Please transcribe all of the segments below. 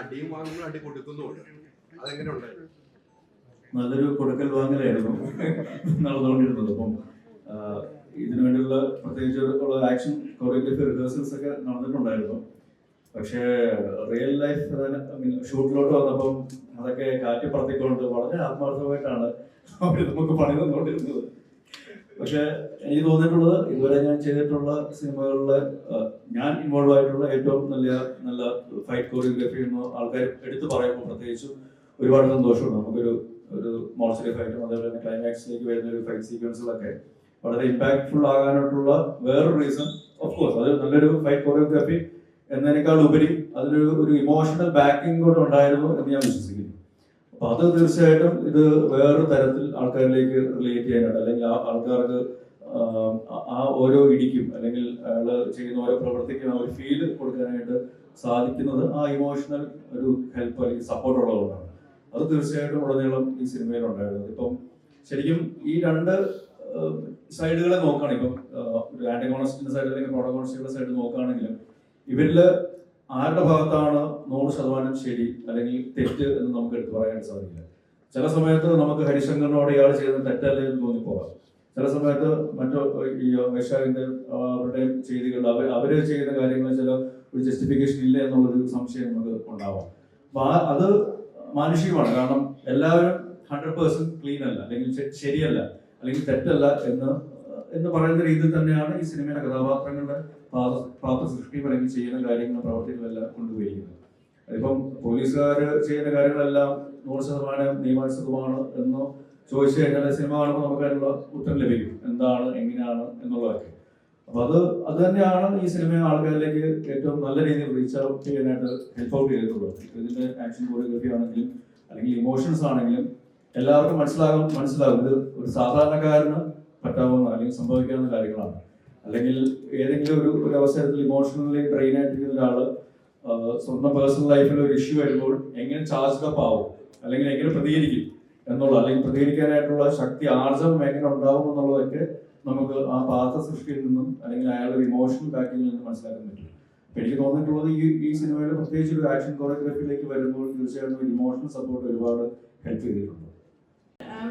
അടിയും വാങ്ങുമ്പോൾ അടി കൊടുക്കുന്നുമുണ്ട് അതെങ്ങനെ ഉണ്ടായിരുന്നു നല്ലൊരു കൊടുക്കൽ വാങ്ങലായിരുന്നു. നടന്നുകൊണ്ടിരുന്നത്. അപ്പം ഇതിനു വേണ്ടിയുള്ള പ്രത്യേകിച്ച് ഉള്ള ആക്ഷൻ കൊറിയോഗ്രഫി റിഹേഴ്സൽസ് ഒക്കെ നടന്നിട്ടുണ്ടായിരുന്നു. പക്ഷേ റിയൽ ലൈഫ് ഷൂട്ടിലോട്ട് വന്നപ്പം അതൊക്കെ കാറ്റി പറത്തിക്കൊണ്ട് വളരെ ആത്മാർത്ഥമായിട്ടാണ് അവർ നമുക്ക് പണി തന്നുകൊണ്ടിരുന്നത്. പക്ഷേ എനിക്ക് തോന്നിയിട്ടുള്ളത് ഇതുവരെ ഞാൻ ചെയ്തിട്ടുള്ള സിനിമകളിലെ ഞാൻ ഇൻവോൾവ് ആയിട്ടുള്ള ഏറ്റവും നല്ല നല്ല ഫൈറ്റ് കോറിയോഗ്രഫി എന്ന് ആൾക്കാർ എടുത്തു പറയുമ്പോൾ പ്രത്യേകിച്ച് ഒരുപാട് സന്തോഷമുണ്ട്. നമുക്കൊരു ഒരു മോൺസ്റ്ററി ഫൈറ്റും അതേപോലെ തന്നെ ക്ലൈമാക്സിലേക്ക് വരുന്ന ഒരു ഫൈറ്റ് സീക്വൻസുകളൊക്കെ വളരെ ഇമ്പാക്ട്ഫുൾ ആകാനായിട്ടുള്ള വേറൊരു റീസൺ ഓഫ് കോഴ്സ് അത് നല്ലൊരു ഫൈറ്റ് കോറിയോഗ്രഫി എന്നതിനേക്കാൾ ഉപരി അതിനൊരു ഒരു ഇമോഷണൽ ബാക്കിംഗ് കൂടെ ഉണ്ടായിരുന്നു എന്ന് ഞാൻ വിശ്വസിക്കുന്നു. അപ്പൊ അത് തീർച്ചയായിട്ടും ഇത് വേറൊരു തരത്തിൽ ആൾക്കാരിലേക്ക് റിലേറ്റ് ചെയ്യാനായിട്ട് അല്ലെങ്കിൽ ആ ആൾക്കാർക്ക് ആ- ഓരോ ഇടിക്കും അല്ലെങ്കിൽ അയാൾ ചെയ്യുന്ന ഓരോ പ്രവർത്തിക്കും ആ ഒരു ഫീൽ കൊടുക്കാനായിട്ട് സാധിക്കുന്നത് ആ ഇമോഷണൽ ഒരു ഹെൽപ്പ് അല്ലെങ്കിൽ സപ്പോർട്ട് ഉള്ളതുകൊണ്ടാണ്. അത് തീർച്ചയായിട്ടും ഉടനീളം ഈ സിനിമയിൽ ഉണ്ടായിരുന്നത്. ഇപ്പം ശരിക്കും ഈ രണ്ട് സൈഡുകളെ നോക്കുകയാണ് ഇപ്പം ഒരു ആന്റഗോണിസ്റ്റിന്റെ സൈഡ് അല്ലെങ്കിൽ പ്രോട്ടഗോണസ്റ്റിന്റെ സൈഡ് നോക്കുകയാണെങ്കിലും ഇവരിൽ ആരുടെ ഭാഗത്താണ് നൂറ് ശതമാനം ശരി അല്ലെങ്കിൽ തെറ്റ് എന്ന് നമുക്ക് എടുത്തു പറയാൻ സാധിക്കില്ല. ചില സമയത്ത് നമുക്ക് ഹരിശങ്കറിനോട് ഇയാൾ ചെയ്തത് തെറ്റല്ലേ എന്ന് തോന്നിപ്പോകാം. ചില സമയത്ത് മറ്റോ ഈ വൈശാഖിന്റെ അവരുടെ ചെയ്തികൾ അവർ അവർ ചെയ്യുന്ന കാര്യങ്ങൾ ചില ഒരു ജസ്റ്റിഫിക്കേഷൻ ഇല്ല എന്നുള്ളൊരു സംശയം നമുക്ക് ഉണ്ടാവാം. അപ്പൊ അത് മാനുഷികമാണ്. കാരണം എല്ലാവരും ഹൺഡ്രഡ് പേഴ്സെന്റ് ക്ലീൻ അല്ല അല്ലെങ്കിൽ ശരിയല്ല അല്ലെങ്കിൽ തെറ്റല്ല എന്ന് എന്ന് പറയുന്ന രീതിയിൽ തന്നെയാണ് ഈ സിനിമയുടെ കഥാപാത്രങ്ങളുടെ പാത പാത്ര ചെയ്യുന്ന കാര്യങ്ങളും പ്രവർത്തികളെല്ലാം കൊണ്ടുപോയിരിക്കുന്നത്. അതിപ്പം പോലീസുകാർ ചെയ്യുന്ന കാര്യങ്ങളെല്ലാം നൂറ് ശതമാനം നിയമാനുസൃതമാണ് എന്ന് ചോദിച്ചു കഴിഞ്ഞാൽ സിനിമ കാണുമ്പോൾ നമുക്ക് അതിനുള്ള ഉത്തരം ലഭിക്കും. എന്താണ് എങ്ങനെയാണ് എന്നുള്ളതൊക്കെ. അപ്പൊ അത് അത് തന്നെയാണ് ഈ സിനിമ ആൾക്കാരിലേക്ക് ഏറ്റവും നല്ല രീതിയിൽ റീച്ച് ഔട്ട് ചെയ്യാനായിട്ട് ഹെൽപ്പ് ഔട്ട് ചെയ്തിട്ടുള്ളത്. ഇതിന്റെ ആക്ഷൻ കോറിയോഗ്രഫി ആണെങ്കിലും അല്ലെങ്കിൽ ഇമോഷൻസ് ആണെങ്കിലും എല്ലാവർക്കും മനസ്സിലാകും മനസ്സിലാകും. ഇത് ഒരു സാധാരണക്കാരന് പറ്റാവുന്ന അല്ലെങ്കിൽ സംഭവിക്കാവുന്ന കാര്യങ്ങളാണ്. അല്ലെങ്കിൽ ഏതെങ്കിലും ഒരു ഒരു അവസരത്തിൽ ഇമോഷണലി ഡ്രെയിൻ ആയിട്ടിരിക്കുന്ന ഒരാൾ സ്വന്തം പേഴ്സണൽ ലൈഫിൽ ഒരു ഇഷ്യൂ വരുമ്പോൾ എങ്ങനെ ചാർജ് അപ്പ് ആവും? അല്ലെങ്കിൽ എങ്ങനെ പ്രതികരിക്കും എന്നുള്ള അല്ലെങ്കിൽ പ്രതികരിക്കാനായിട്ടുള്ള ശക്തി ആർജവം എങ്ങനെ ഉണ്ടാവും എന്നുള്ളതൊക്കെ നമുക്ക് ആ പാത്ര സൃഷ്ടിയിൽ നിന്നും അല്ലെങ്കിൽ അയാളുടെ ഇമോഷണൽ ബാക്കിങ്ങിൽ നിന്നും മനസ്സിലാക്കാൻ പറ്റും. എനിക്ക് തോന്നിയിട്ടുള്ളത് ഈ ഈ സിനിമയുടെ പ്രത്യേകിച്ച് ഒരു ആക്ഷൻ കോറിയോഗ്രാഫിയിലേക്ക് വരുമ്പോൾ തീർച്ചയായിട്ടും ഇമോഷണൽ സപ്പോർട്ട് ഒരുപാട് ഹെൽപ്പ് ചെയ്തിട്ടുണ്ട്.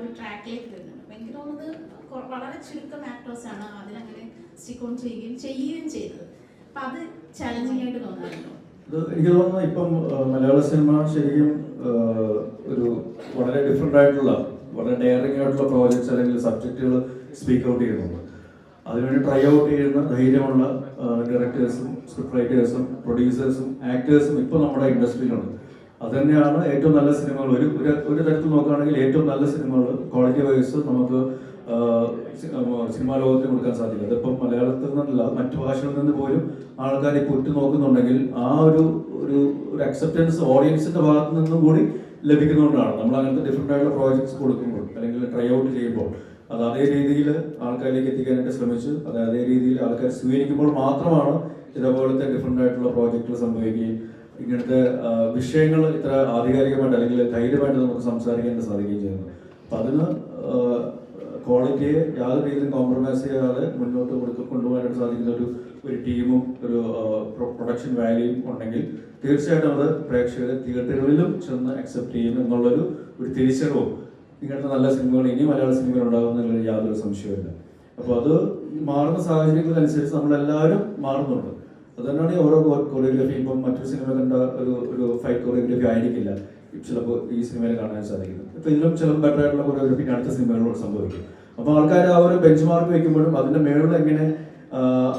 ഒരു ട്രാക്കിലേക്ക് വരുന്നുണ്ട്. അപ്പം എനിക്ക് തോന്നുന്നത് വളരെ ചുരുക്കം ആക്ടേഴ്സ് ആണ് അതിലങ്ങനെ സ്റ്റിക്ക് ഓൺ ചെയ്യുകയും ചെയ്യുകയും ചെയ്തത്. അപ്പം അത് ചലഞ്ചിങ് ആയിട്ട് തോന്നാറുണ്ടോ എനിക്ക് തോന്നുന്നു ഇപ്പം മലയാള സിനിമ ശരിക്കും ഒരു വളരെ ഡിഫറെന്റ് ആയിട്ടുള്ള വളരെ ഡെയറിംഗ് ആയിട്ടുള്ള പ്രോജക്ട്സ് അല്ലെങ്കിൽ സബ്ജക്റ്റുകൾ സ്പീക്ക് ഔട്ട് ചെയ്യുന്നുണ്ട്. അതിനുവേണ്ടി ട്രൈ ഔട്ട് ചെയ്യുന്ന ധൈര്യമുള്ള ഡയറക്ടേഴ്സും സ്ക്രിപ്റ്റ് റൈറ്റേഴ്സും പ്രൊഡ്യൂസേഴ്സും ആക്ടേഴ്സും ഇപ്പോൾ നമ്മുടെ ഇൻഡസ്ട്രിയിലുണ്ട് അത് തന്നെയാണ് ഏറ്റവും നല്ല സിനിമകൾ. ഒരു ഒരു- തരത്തിൽ നോക്കുകയാണെങ്കിൽ ഏറ്റവും നല്ല സിനിമകൾ ക്വാളിറ്റി വൈസ് നമുക്ക് സിനിമാ ലോകത്തിന് കൊടുക്കാൻ സാധിക്കും അതിപ്പം മലയാളത്തിൽ നിന്നല്ല മറ്റു ഭാഷകളിൽ നിന്ന് പോലും ആൾക്കാർ ഇപ്പോൾ നോക്കുന്നുണ്ടെങ്കിൽ ആ ഒരു ഒരു ഒരു അക്സെപ്റ്റൻസ് ഓഡിയൻസിന്റെ ഭാഗത്ത് നിന്നും കൂടി ലഭിക്കുന്നതുകൊണ്ടാണ്. നമ്മൾ അങ്ങനത്തെ ഡിഫറെന്റ് ആയിട്ടുള്ള പ്രോജക്ട്സ് കൊടുക്കുമ്പോൾ അല്ലെങ്കിൽ ട്രൈ ഔട്ട് ചെയ്യുമ്പോൾ അത് അതേ രീതിയിൽ ആൾക്കാരിലേക്ക് എത്തിക്കാനായിട്ട് ശ്രമിച്ചു അത് അതേ രീതിയിൽ ആൾക്കാർ സ്വീകരിക്കുമ്പോൾ മാത്രമാണ് ഇതേപോലത്തെ ഡിഫറെന്റ് ആയിട്ടുള്ള പ്രോജക്റ്റുകൾ സംഭവിക്കുകയും ഇങ്ങനത്തെ വിഷയങ്ങൾ ഇത്ര ആധികാരികമായിട്ട് അല്ലെങ്കിൽ ധൈര്യമായിട്ട് നമുക്ക് സംസാരിക്കാൻ സാധിക്കുകയും ചെയ്യുന്നത് അപ്പൊ അതിന് ക്വാളിറ്റിയെ യാതൊരു രീതിയിലും കോംപ്രമൈസ് ചെയ്യാതെ മുന്നോട്ട് കൊടുക്ക കൊണ്ടുപോകാനായിട്ട് സാധിക്കുന്ന ഒരു ഒരു ടീമും ഒരു പ്രൊഡക്ഷൻ വാല്യൂയും ഉണ്ടെങ്കിൽ തീർച്ചയായിട്ടും അത് പ്രേക്ഷകരെ തിയേറ്ററുകളിലും ചെന്ന് അക്സെപ്റ്റ് ചെയ്യും എന്നുള്ളൊരു ഒരു തിരിച്ചറിവും ഇങ്ങനത്തെ നല്ല സിനിമകൾ ഇനി മലയാള സിനിമകൾ ഉണ്ടാകുന്നതിൽ യാതൊരു സംശയവുമില്ല. അപ്പോൾ അത് മാറുന്ന സാഹചര്യങ്ങളനുസരിച്ച് നമ്മളെല്ലാവരും മാറുന്നുണ്ട്. അത് തന്നെയാണ് ഈ ഓരോ കൊറിയോഗ്രഫി ഇപ്പം മറ്റൊരു സിനിമ കണ്ട ഒരു ഒരു ഫൈറ്റ് കൊറിയോഗ്രഫി ആയിരിക്കില്ല. ചിലപ്പോൾ ഈ സിനിമയിൽ കാണാൻ സാധിക്കുന്നത് അപ്പൊ ഇതിലും ചിലപ്പോൾ ബെറ്റർ ആയിട്ടുള്ള കൊറിയോഗ്രഫി അടുത്ത സിനിമകളോട് സംഭവിക്കും. അപ്പൊ ആൾക്കാർ ആ ഒരു ബെഞ്ച് മാർക്ക് വെക്കുമ്പോഴും അതിന്റെ മേളിൽ എങ്ങനെ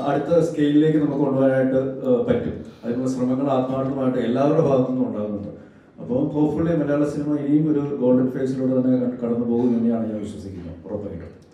അടുത്ത സ്കെയിലിലേക്ക് നമുക്ക് കൊണ്ടുപോകാനായിട്ട് പറ്റും. അതിനുള്ള ശ്രമങ്ങൾ ആത്മാർത്ഥമായിട്ട് എല്ലാവരുടെ ഭാഗത്തു നിന്നും ഉണ്ടാകുന്നുണ്ട്. അപ്പോൾ ഹോപ്പ്ഫുള്ളി മലയാള സിനിമ ഇനിയും ഒരു ഗോൾഡൻ ഫേസിലൂടെ തന്നെ കടന്നു പോകും തന്നെയാണ് ഞാൻ വിശ്വസിക്കുന്നത്. ഉറപ്പായിട്ടും.